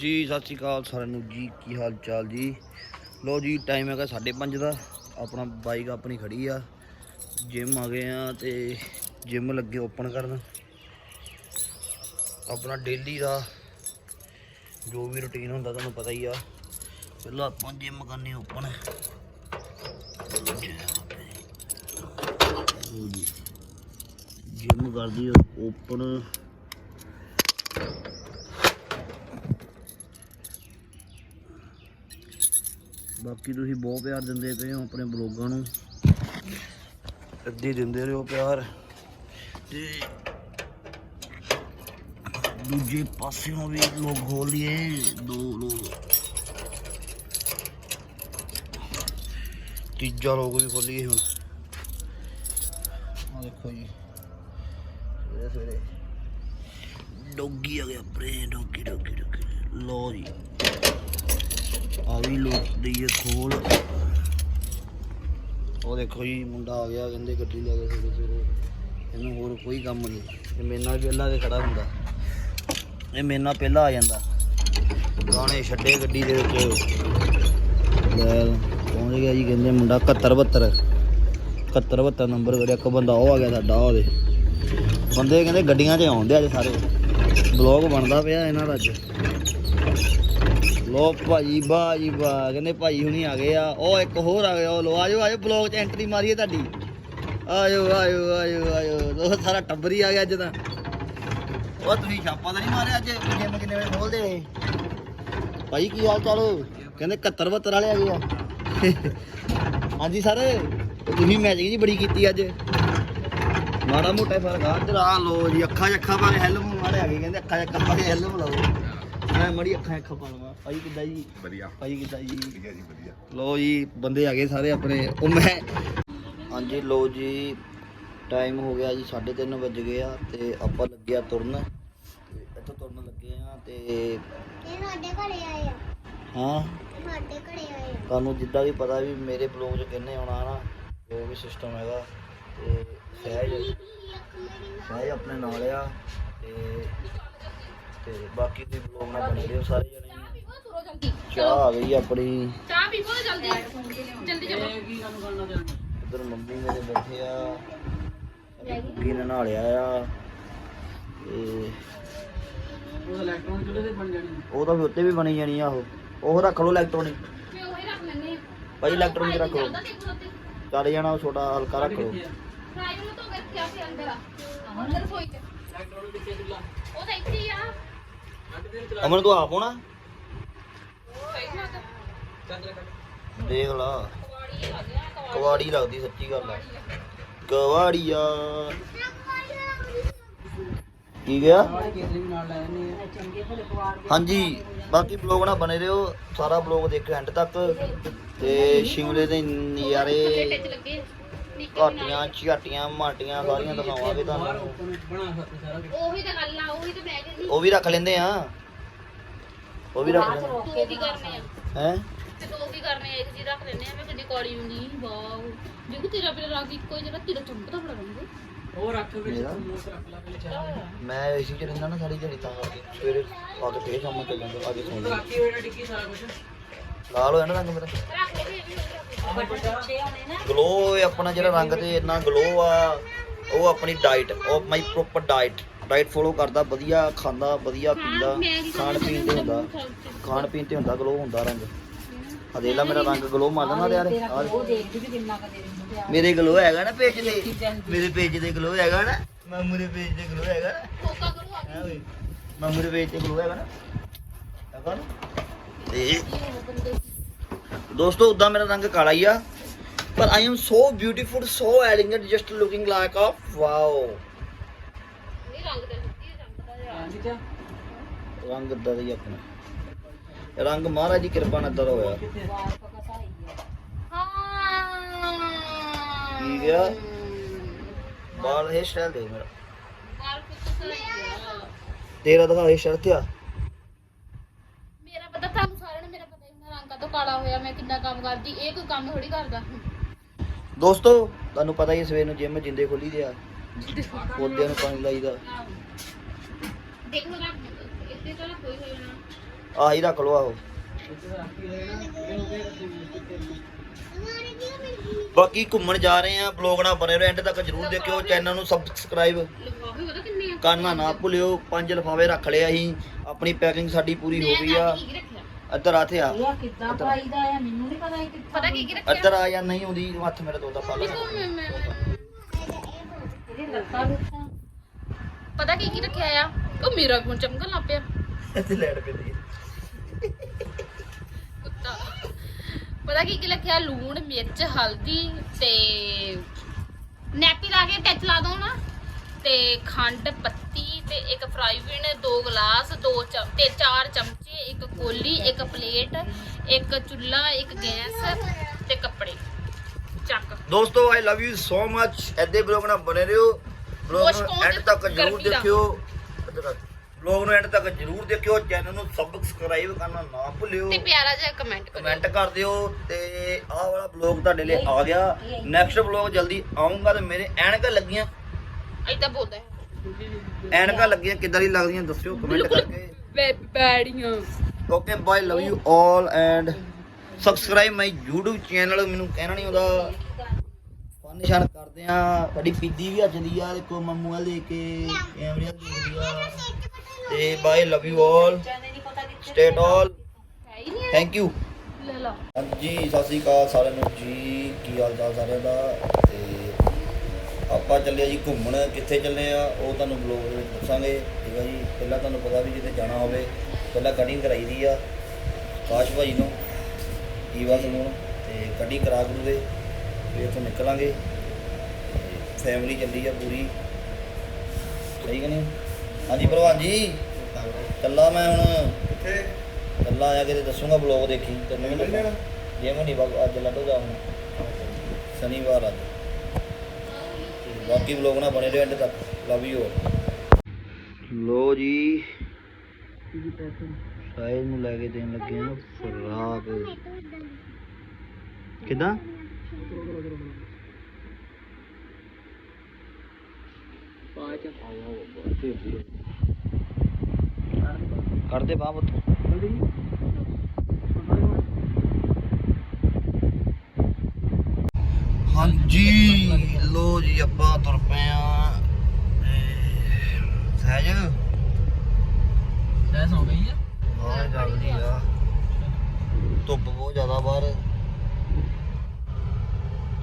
ਜੀ, ਸਤਿ ਸ਼੍ਰੀ ਅਕਾਲ ਸਾਰਿਆਂ ਨੂੰ ਜੀ, ਕੀ ਹਾਲ ਚਾਲ ਜੀ? ਲੋ ਜੀ ਟਾਈਮ ਹੈਗਾ 5:30 ਦਾ। ਆਪਣਾ ਬਾਈਕ ਆਪਣੀ ਖੜੀ ਆ। ਜਿਮ ਆ ਗਏ ਆ ਤੇ ਜਿਮ ਲੱਗੇ ਓਪਨ ਕਰਨ। ਆਪਣਾ ਡੇਲੀ ਦਾ ਜੋ ਵੀ ਰੁਟੀਨ ਹੁੰਦਾ ਤੁਹਾਨੂੰ ਪਤਾ ਹੀ ਆ। ਪਹਿਲਾਂ ਆਪਾਂ ਜਿਮ ਕਰਨੀ ਓਪਨ ਜਿਮ ਕਰਦੀ ਓਪਨ ਬਾਕੀ ਤੁਸੀਂ ਬਹੁਤ ਪਿਆਰ ਦਿੰਦੇ ਪਏ ਹੋ ਆਪਣੇ ਬਲੌਗਾਂ ਨੂੰ। ਅੱਧੀ ਦਿੰਦੇ ਰਹੋ ਪਿਆਰ। ਤੇ ਦੂਜੇ ਪਾਸਿਓਂ ਵੀ ਲੋਕ ਖੋਲ ਲਈਏ। ਦੋ ਲੋਕ। ਤੀਜਾ ਲੋਕ ਵੀ ਖੋਲੀਏ ਹੁਣ। ਆ ਦੇਖੋ ਜੀ। ਸਵੇਰੇ ਸਵੇਰੇ। ਡੋਗੀ ਆ ਗਿਆ ਆਪਣੇ ਡੋਗੀ ਡੋਗੀ ਡੋਗੀ। ਲੋ ਜੀ। ਆ ਵੀ ਲੋਕ ਦਈਏ ਖੋਲ। ਉਹ ਦੇਖੋ ਜੀ, ਮੁੰਡਾ ਆ ਗਿਆ, ਕਹਿੰਦੇ ਗੱਡੀ ਲੈ ਕੇ ਸਵੇਰੇ ਸਵੇਰੇ ਇਹਨੂੰ ਹੋਰ ਕੋਈ ਕੰਮ ਨਹੀਂ। ਇਹ ਮੇਰੇ ਨਾਲ ਵਿਹਲਾ ਕੇ ਖੜਾ ਹੁੰਦਾ। ਇਹ ਮੇਰੇ ਨਾਲ ਪਹਿਲਾਂ ਆ ਜਾਂਦਾ। ਗਾਣੇ ਛੱਡੇ ਗੱਡੀ ਦੇ ਵਿੱਚ ਲੈ, ਪਹੁੰਚ ਗਿਆ ਜੀ, ਕਹਿੰਦੇ ਮੁੰਡਾ 71 72 71 72 ਨੰਬਰ ਕਰਿਆ ਇੱਕ ਬੰਦਾ ਉਹ ਆ ਗਿਆ ਸਾਡਾ ਉਹਦੇ ਬੰਦੇ ਕਹਿੰਦੇ ਗੱਡੀਆਂ 'ਚ ਆਉਂਦੇ ਅੱਜ ਸਾਰੇ। ਬਲੌਗ ਬਣਦਾ ਪਿਆ ਇਹਨਾਂ ਦਾ ਅੱਜ। ਲੋ ਭਾਜੀ ਵਾਹ ਜੀ ਵਾਹ ਕਹਿੰਦੇ ਭਾਈ ਹੁਣੀ ਆ ਗਏ ਆ। ਉਹ ਇੱਕ ਹੋਰ ਆ ਗਿਆ ਲੋ ਆਜੋ ਆਜੋ ਬਲੌਗ 'ਚ ਐਂਟਰੀ ਮਾਰੀਏ ਤੁਹਾਡੀ। ਆਜੋ ਆਜੋ ਆਜੋ ਆਜੋ। ਉਹ ਸਾਰਾ ਟੱਬਰ ਹੀ ਆ ਗਿਆ ਅੱਜ ਤਾਂ। ਉਹ ਤੁਸੀਂ ਛਾਪਾ ਤਾਂ ਨਹੀਂ ਮਾਰਿਆ ਅੱਜ? ਜਿੰਮ ਕਿੰਨੇ ਵਜੇ ਖੋਲਦੇ ਭਾਈ ਕੀ ਹਾਲ ਚਾਲ? ਕਹਿੰਦੇ 71 72 ਵਾਲੇ ਆ ਗਏ ਆ। ਹਾਂਜੀ ਸਰ। ਤੁਸੀਂ ਮੈਚਿੰਗ ਜੀ ਬੜੀ ਕੀਤੀ ਅੱਜ। ਮਾੜਾ ਮੋਟਾ ਫ਼ਰਕ ਆ। ਇੱਧਰ ਆ ਲੋ ਜੀ ਅੱਖਾਂ ਅੱਖਾਂ ਪਾ ਕੇ ਹੈਲਮ ਵਾਲੇ ਆ ਗਏ ਕਹਿੰਦੇ ਅੱਖਾਂ ਅੱਖਾਂ ਪਾ ਕੇ ਹੈਲਮ ਲਾਓ। ਮੈਂ ਮੜੀ ਅੱਖਾਂ ਅੱਖਾਂ ਪਾ ਲਵਾਂ। ਭਾਈ ਕਿੱਦਾਂ ਜੀ? ਵਧੀਆ। ਭਾਈ ਕਿੱਦਾਂ ਜੀ? ਵਧੀਆ ਜੀ ਵਧੀਆ। ਲੋ ਜੀ ਬੰਦੇ ਆ ਗਏ ਸਾਰੇ ਆਪਣੇ। ਉਹ ਮੈਂ ਹਾਂਜੀ ਲੋ ਜੀ ਟਾਈਮ ਹੋ ਗਿਆ ਜੀ 3:30 ਵੱਜ ਗਏ ਆ ਤੇ ਆਪਾਂ ਲੱਗਿਆ ਤੁਰਨ। ਇੱਥੋਂ ਤੁਰਨ ਲੱਗੇ ਆ ਤੇ ਇਹ ਸਾਡੇ ਘਰੇ ਆਏ ਆ। ਹਾਂ? ਸਾਡੇ ਘਰੇ ਆਏ ਆ। ਤੁਹਾਨੂੰ ਜਿੱਦਾਂ ਵੀ ਪਤਾ ਵੀ ਮੇਰੇ ਬਲੌਗ 'ਚ ਕਿੰਨੇ ਆਉਣਾ ਨਾ ਜੋ ਵੀ ਸਿਸਟਮ ਹੈਗਾ ਤੇ ਸਹਿਜ ਸਹਿਜ ਆਪਣੇ ਨਾਲ ਆ ਤੇ ਤੇ ਬਾਕੀ ਦੇ ਬਲੌਗ ਨਾਲ ਬਣੇ ਰਹੋ ਸਾਰੇ ਜਣੇ। ਚਾਹ ਆ ਗਈ ਆਪਣੀ। ਚਾਹ ਪੀਵੋ ਜਲਦੀ। ਜਲਦੀ ਚਲੋ। ਉਧਰ ਮੰਮੀ ਮੇਰੇ ਬੈਠੇ ਆ। ਕੀ ਨਾਲ ਲਿਆ ਆ। ਤੇ ਉਹ ਤਾਂ ਵੀ ਉੱਤੇ ਵੀ ਬਣੀ ਜਾਣੀ ਆ ਉਹ। ਉਹ ਰੱਖ ਲਓ ਇਲੈਕਟ੍ਰੋਨਿਕ ਮੈਂ ਉਹੀ ਰੱਖ ਲੈਣੇ ਭਾਈ ਇਲੈਕਟ੍ਰੋਨਿਕ ਰੱਖ। ਲਓ ਚੱਲ ਜਾਣਾ ਉਹ ਛੋਟਾ ਹਲਕਾ ਰੱਖ। ਲਓ ਫਰਾਈ ਨੂੰ ਤੋਂ ਕਰ ਕਿਆ ਸੀ ਅੰਦਰ ਆ। ਅੰਦਰ ਸੋਈ ਤੇ ਉਹ ਤਾਂ ਇੱਥੇ ਹੀ ਆ। ਅਮਨ, ਤੂੰ ਆਪ ਹੋਣਾ? ਦੇਖ ਲਾ। ਕਵਾੜੀ ਲੱਗਦੀ, ਸੱਚੀ ਗੱਲ ਆ। ਕਵਾੜੀਆ। ਕੀ ਗਿਆ? ਹਾਂਜੀ, ਬਾਕੀ ਬਲੌਗ ਨਾ ਬਣੇ ਰਹੋ। ਸਾਰਾ ਬਲੌਗ ਦੇਖੋ ਐਂਡ ਤੱਕ। ਤੇ ਸ਼ਿਮਲੇ ਦੇ ਨਜ਼ਾਰੇ। ਘਾਟੀਆਂ ਝਾਟੀਆਂ ਮਾਟੀਆਂ ਸਾਰੀਆਂ ਦਿਖਾਵਾਂਗੇ ਤੁਹਾਨੂੰ। ਉਹੀ ਤਾਂ ਗੱਲ ਆ ਉਹੀ ਤਾਂ ਮੈਂ ਕਹਿੰਦੀ। ਉਹ ਵੀ ਰੱਖ ਲੈਂਦੇ ਆ। ਉਹ ਵੀ ਰੱਖ ਲੈਂਦੇ ਦੋ ਵੀ ਕਰਨੇ ਆ? ਹੈ? ਤੇ ਦੋ ਵੀ ਕਰਨੇ ਆ? ਇੱਕ ਜੀ ਰੱਖ ਲੈਣੇ ਆ ਮੈਂ ਕਿੰਨੀ ਕੌੜੀ ਹੁੰਦੀ ਵਾਓ। ਜੇ ਤੇਰਾ ਮੇਰਾ ਰੰਗ ਇੱਕੋ ਹੀ ਜਿਹੜਾ ਤੇਰਾ ਚਮਕਦਾ ਬੜਾ ਰੰਗ ਮੇਰਾ? ਮੈਂ ਏਸੀ ਚ ਰਹਿੰਦਾ ਨਾ ਸਾਰੀ ਦਿਹਾੜੀ ਤਾਂ ਕਰਕੇ ਸਵੇਰੇ ਆ ਕੇ ਫੇਰ ਕੰਮ ਤੇ ਜਾਂਦਾ ਅੱਜ ਸੌਂ ਜਾਂਦਾ ਲਾਲ ਹੋਇਆ ਮੇਰਾ ਲਾਲ ਲੈ ਇਹ ਰੰਗ ਮੇਰਾ। ਗਲੋ ਆਪਣਾ ਜਿਹੜਾ ਰੰਗ ਤੇ ਇੰਨਾ ਗਲੋ ਆ, ਉਹ ਆਪਣੀ ਡਾਈਟ ਉਹ my proper diet diet follow ਕਰਦਾ, ਵਧੀਆ ਖਾਂਦਾ, ਵਧੀਆ ਪੀਂਦਾ, ਖਾਣ ਪੀਣ ਤੇ ਹੁੰਦਾ, ਖਾਣ ਪੀਣ ਤੇ ਹੁੰਦਾ ਗਲੋ ਹੁੰਦਾ ਰੰਗ। ਆ ਦੇਖ ਲਾ ਮੇਰਾ ਰੰਗ ਗਲੋ ਮਾਰਦਾ ਨਾ ਯਾਰ ਮੇਰੇ ਗਲੋ ਹੈਗਾ ਨਾ ਪੇਜ ਤੇ। ਮੇਰੇ ਪੇਜ ਤੇ ਗਲੋ ਹੈਗਾ ਨਾ। ਮਾਮੂ ਦੇ ਪੇਜ ਤੇ ਗਲੋ ਹੈਗਾ ਨਾ। ਮਾਮੂ ਦੇ ਪੇਜ ਤੇ ਗਲੋ ਹੈਗਾ ਨਾ। ਹੈਗਾ ਨਾ। ਤੇ ਦੋਸਤੋ ਉਦਾਂ ਮੇਰਾ ਰੰਗ ਕਾਲਾ ਹੀ ਆ ਪਰ I am so beautiful so elegant just looking like a wow ਨਹੀਂ ਰੰਗ ਦਾ ਯਾਰ। ਰੰਗ ਇਦਾਂ ਦਾ ਹੀ ਆਪਣਾ। ਰੰਗ ਮਹਾਰਾਜ ਦੀ ਕਿਰਪਾ ਨਾਲ ਇਦਾਂ ਦਾ ਹੋਇਆ ਹਾਂ ਕੀ ਗਿਆ? ਬਾਲ ਹੇਅਰ ਸਟਾਈਲ ਦੇ ਮੇਰਾ। ਬਾਲ ਕੁੱਤ ਸਹੀ ਤੇਰਾ ਦਿਖਾ ਹੇਅਰ ਸਟਾਈਲ ਤੇ ਆ ਮੇਰਾ ਪਤਾ ਤੁਹਾਨੂੰ ਸਾਰਿਆਂ ਨੂੰ ਮੇਰਾ ਪਤਾ ਹੀ ਨਾ ਰੰਗ ਤੋਂ ਕਾਲਾ ਹੋਇਆ ਮੈਂ ਕਿੰਨਾ ਕੰਮ ਕਰਦੀ? ਇਹ ਕੋਈ ਕੰਮ ਥੋੜੀ ਕਰਦਾ। ਦੋਸਤੋ ਤੁਹਾਨੂੰ ਪਤਾ ਹੀ ਹੈ ਸਵੇਰ ਨੂੰ ਜਿਮ ਜਿੰਦੇ ਖੋਲੀ ਦੇ ਆ। ਪੌਦਿਆਂ ਨੂੰ ਪਾਣੀ ਲਾਈਦਾ। ਦੇਖ ਲੋ ਰੱਖ ਇੱਥੇ ਤਾਂ ਕੋਈ ਹੋਇਆ ਨਾ। ਆਹੀ ਰੱਖ ਲਓ ਆਹੋ। ਬਾਕੀ ਘੁੰਮਣ ਜਾ ਰਹੇ ਆ ਬਲੌਗ ਨਾਲ ਬਣੇ ਰਹੋ ਐਂਡ ਤੱਕ ਜਰੂਰ ਦੇਖਿਓ ਚੈਨਲ ਨੂੰ ਸਬਸਕ੍ਰਾਈਬ ਲਿਫਾਫੇ ਉਹਦਾ ਕਿੰਨੇ ਆ? ਕਰਨਾ ਨਾ ਭੁੱਲਿਓ ਪੰਜ ਲਫਾਵੇ ਰੱਖ ਲਿਆ ਅਸੀਂ। ਆਪਣੀ ਪੈਕਿੰਗ ਸਾਡੀ ਪੂਰੀ ਹੋ ਗਈ ਆ। ਇੱਧਰ ਆ ਤੇ ਆ। ਇਹ ਕਿੱਦਾਂ ਪਾਈਦਾ ਆ। ਮੈਨੂੰ ਨਹੀਂ ਪਤਾ ਇਹ ਕਿੱਦਾਂ ਪਤਾ ਕੀ ਕੀ ਰੱਖਿਆ? ਇੱਧਰ ਆ ਜਾਂ ਨਹੀਂ ਆਉਂਦੀ ਹੱਥ ਮੇਰੇ ਦੋ ਦਾ ਪਾ ਲੈ ਇਹਦੇ ਲੱਤਾਂ ਪਤਾ ਕੀ ਕੀ ਰੱਖਿਆ ਆ? ਉਹ ਮੇਰਾ ਫੋਨ ਚਮਕਣ ਲੱਗ ਪਿਆ। ਇੱਥੇ ਲੈਟ ਪੈਂਦੀ ਹੈ। ਕੁੱਤਾ। ਪਤਾ ਕੀ ਕੀ ਰੱਖਿਆ? ਲੂਣ ਮਿਰਚ ਹਲਦੀ ਤੇ ਨੈਪੀ ਲਾ ਕੇ ਟੱਚ ਲਾ ਦੋ ਨਾ। ਤੇ ਖੰਡ ਪੱਤੀ ਤੇ ਇੱਕ ਫਰਾਈ ਪੈਨ ਦੋ ਗਲਾਸ ਦੋ ਚਮ ਤੇ ਚਾਰ ਚਮਚੇ ਇੱਕ ਕੋਲੀ ਇੱਕ ਪਲੇਟ ਇੱਕ ਚੁੱਲਾ ਇੱਕ ਗੈਸ ਤੇ ਕੱਪੜੇ। ਚੱਕ। ਦੋਸਤੋ ਆਈ ਲਵ ਯੂ ਸੋ ਮੱਚ ਐਦੇ ਬਲੌਗ ਨਾਲ ਬਣੇ ਰਹੋ। ਬਲੌਗ ਨੂੰ ਐਂਡ ਤੱਕ ਜਰੂਰ। ਦੇਖਿਓ। ਬਲੌਗ ਨੂੰ ਐਂਡ ਤੱਕ ਜਰੂਰ ਦੇਖਿਓ। ਚੈਨਲ ਨੂੰ ਸਬਸਕ੍ਰਾਈਬ ਕਰਨਾ ਨਾ ਭੁੱਲਿਓ। ਤੇ ਪਿਆਰਾ ਜਿਹਾ ਕਮੈਂਟ ਕਰਿਓ। ਕਮੈਂਟ ਕਰ ਦਿਓ। ਤੇ ਆਹ ਵਾਲਾ ਬਲੌਗ ਤੁਹਾਡੇ ਲਈ ਆ ਗਿਆ। ਨੈਕਸਟ ਬਲੌਗ ਜਲਦੀ ਆਉਂਗਾ ਤੇ ਮੇਰੇ ਐਨਕਾਂ ਲੱਗੀਆਂ। ਐਦਾਂ ਬੋਲਦਾ ਹੈ। ਐਨਕਾਂ ਲੱਗੀਆਂ ਕਿੱਦਾਂ ਦੀ ਲੱਗਦੀਆਂ ਦੱਸਿਓ ਕਮੈਂਟ ਕਰਕੇ। ਵੇ ਬੈੜੀਆਂ okay bye love you all and subscribe my YouTube channel ਮੈਨੂੰ ਕਹਿਣਾ ਨਹੀਂ ਆਉਂਦਾ। ਫਨ ਸ਼ਾਨ ਕਰਦੇ ਆ। ਸਾਡੀ ਪੀਦੀ ਵੀ ਅੱਜ ਦੀ ਆ ਦੇਖੋ ਮੰਮੂ ਆ ਦੇ ਕੇ ਕੈਮਰੇ ਦੇਖਦੀ ਆ ਤੇ bye love you all state all thank you ਹਾਂਜੀ ਸਤਿ ਸ੍ਰੀ ਅਕਾਲ ਸਾਰਿਆਂ ਨੂੰ। ਜੀ ਕੀ ਹਾਲ ਚਾਲ ਸਾਰਿਆਂ ਦਾ? ਤੇ ਆਪਾਂ ਚੱਲੇ ਆ ਜੀ ਘੁੰਮਣ। ਕਿੱਥੇ ਚੱਲੇ ਆ ਉਹ ਤੁਹਾਨੂੰ ਬਲੌਗ ਦੇ ਵਿੱਚ ਦੱਸਾਂਗੇ। ਠੀਕ ਆ ਜੀ? ਪਹਿਲਾਂ ਤੁਹਾਨੂੰ ਪਤਾ ਵੀ ਕਿਤੇ ਜਾਣਾ ਹੋਵੇ ਪਹਿਲਾਂ ਕਟਿੰਗ ਕਰਾਈ ਦੀ ਆ ਕਾਸ਼ ਭਾਈ ਨੂੰ ਈਵਾ ਨੂੰ ਤੇ ਕਟਿੰਗ ਕਰਾ ਕਰੂਗੇ ਫਿਰ ਇੱਥੋਂ ਨਿਕਲਾਂਗੇ। ਫੈਮਿਲੀ ਚੱਲੀ ਆ ਪੂਰੀ। ਸਹੀ ਕਿ ਨਹੀਂ? ਹਾਂਜੀ ਭਲਵਾਨ ਜੀ ਚੱਲਾ ਮੈਂ ਹੁਣ। ਕਿੱਥੇ? ਕੱਲਾ ਆਇਆ ਕਿਤੇ ਦੱਸੂਗਾ ਬਲੌਗ ਦੇਖੀ। ਤੈਨੂੰ। ਜੇ ਮੈਂ ਨਹੀਂ ਅੱਜ ਲੱਡੋ ਜਾਉਂ ਸ਼ਨੀਵਾਰ ਅੱਜ। ਬਾਕੀ ਬਲੌਗ ਨਾਲ ਬਣੇ ਰਹੋ ਐਂਡ ਤੱਕ। ਲਵ ਯੂ ਲੋ ਜੀ। ਸਾਹਿਲ ਨੂੰ ਲੈ ਕੇ ਦੇਣ ਲੱਗੇ ਆ ਫਰਾਕ। ਕਿਦਾਂ? ਕਰਦੇ ਬਾਹ ਬੱਤੋਂ ਹਾਂਜੀ। ਲੋ ਜੀ ਆਪਾਂ ਤੁਰ ਪਏ ਆ ਸਹਿਜ? ਸੈਸ ਹੋ ਗਈ ਆ? ਹਾਂ ਜਲਦੀ ਆ। ਧੁੱਪ ਬਹੁਤ ਜ਼ਿਆਦਾ ਬਾਹਰ।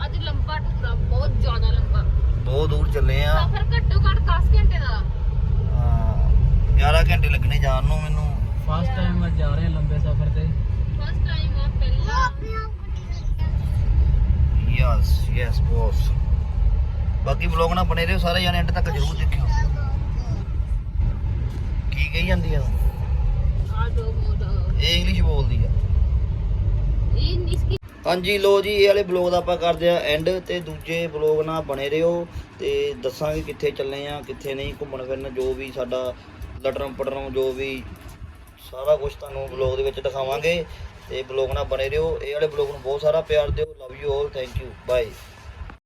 ਅੱਜ ਲੰਬਾ ਟੁਕੜਾ ਬਹੁਤ ਜ਼ਿਆਦਾ ਲੰਬਾ। ਬਹੁਤ ਦੂਰ ਚੱਲੇ ਆ। ਸਫ਼ਰ ਘੱਟੋ ਘੱਟ 10 ਘੰਟੇ ਦਾ। ਹਾਂ 11 ਘੰਟੇ ਲੱਗਣੇ ਜਾਣ ਨੂੰ ਮੈਨੂੰ। ਫਸਟ ਟਾਈਮ ਅੱਜ ਜਾ ਰਹੇ ਲੰਬੇ ਸਫ਼ਰ ਤੇ। ਫਸਟ ਟਾਈਮ ਆ ਪਹਿਲਾ। ਯਸ ਯਸ ਬੌਸ ਬਾਕੀ ਬਲੌਗ ਨਾਲ ਬਣੇ ਰਹੋ, ਸਾਰੇ ਜਾਣੇ ਐਂਡ ਤੱਕ ਜ਼ਰੂਰ ਦੇਖਿਓ। ਕੀ ਕਹੀ ਜਾਂਦੀ ਆ ਇਹ ਇੰਗਲਿਸ਼ ਬੋਲਦੀ ਆ। ਹਾਂਜੀ ਲੋ ਜੀ, ਇਹ ਵਾਲੇ ਬਲੌਗ ਦਾ ਆਪਾਂ ਕਰਦੇ ਆ ਐਂਡ ਤੇ ਦੂਜੇ ਬਲੌਗ ਨਾਲ ਬਣੇ ਰਹੋ ਤੇ ਦੱਸਾਂਗੇ ਕਿੱਥੇ ਚੱਲੇ ਆ ਕਿੱਥੇ ਨਹੀਂ, ਘੁੰਮਣ ਫਿਰਨ ਜੋ ਵੀ ਸਾਡਾ ਲਟਰਮ ਪਟਰਮ ਜੋ ਵੀ ਸਾਰਾ ਕੁਝ ਤੁਹਾਨੂੰ ਬਲੌਗ ਦੇ ਵਿੱਚ ਦਿਖਾਵਾਂਗੇ ਤੇ ਬਲੌਗ ਨਾਲ ਬਣੇ ਰਹੋ। ਇਹ ਵਾਲੇ ਬਲੌਗ ਨੂੰ ਬਹੁਤ ਸਾਰਾ ਪਿਆਰ ਦਿਓ love you all thank you bye